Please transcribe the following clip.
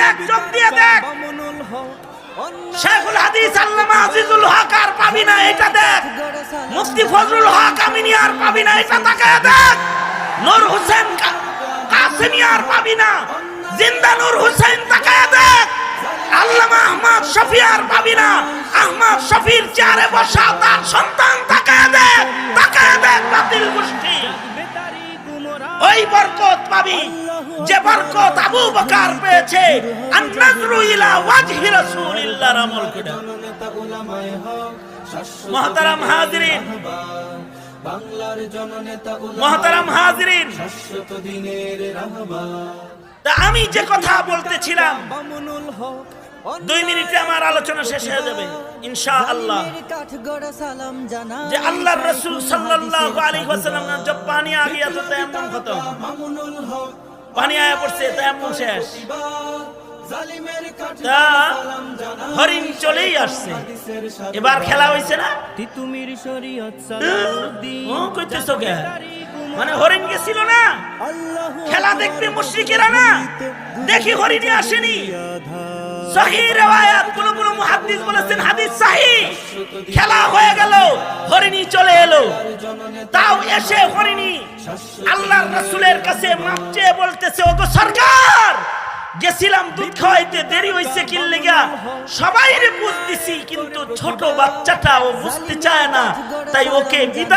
দেখ, চোখ দিয়ে দেখ। শেখুল হাদিস, আল্লামা আজিজুল হক আর পাবি না, এটা দেখ। মুফতি ফজলুল হক আমিনী আর পাবি না, এটা তাকায় দেখ। নূর হোসেন কাসেমি আর পাবি না। জিন্দা নূর হোসেন তাকায় দেখ। আল্লামা আহমদ শফি আর পাবি না। আহমদ শফির চেয়ারে বসা তার সন্তান তাকায় দেখ তাকায় দেখ বাতিল গোষ্ঠী। ওই বরকত পাবি। যে বরকত আবু বকর পেয়েছে আন্নাজরু ইলা ওয়াজহি রাসূলিল্লাহ আমল করে মহতারাম হাজরিন। বাংলার জননেতা মহতারাম হাজরিন। শাশ্বত দিনের রহমান তা আমি যে কথা বলতেছিলাম বামুনুল হক দুই মিনিটে আমার আলোচনা শেষ হয়ে যাবে, ইনশাআল্লাহ। যে আল্লাহ রসুল আলাইহি ওয়াসাল্লাম যখন পানি আগিয়া তো তেমন হক পানি আয়া পড়ছে শেষ। তা হরিণ চলেই এবার খেলা না? মানে হরিণ গেছিল না? খেলা দেখতে মুশরিকেরা না? দেখি হরিণে আসেনি। বলেছেন, হাদিস খেলা হয়ে গেল হরিণী চলে এলো। তাও এসে হরিণী আল্লাহর রাসূলের কাছে মাপ চেয়ে বলতেছে, ওগো সরকার, গেছিলাম দুধ খাওয়াইতে, দেরি হইছে কি লেগা। সবাই রে বুঝ দিছি কিন্তু ছোট বাচ্চাটা ও বুঝতে চায় না, তাই ওকে বিদায়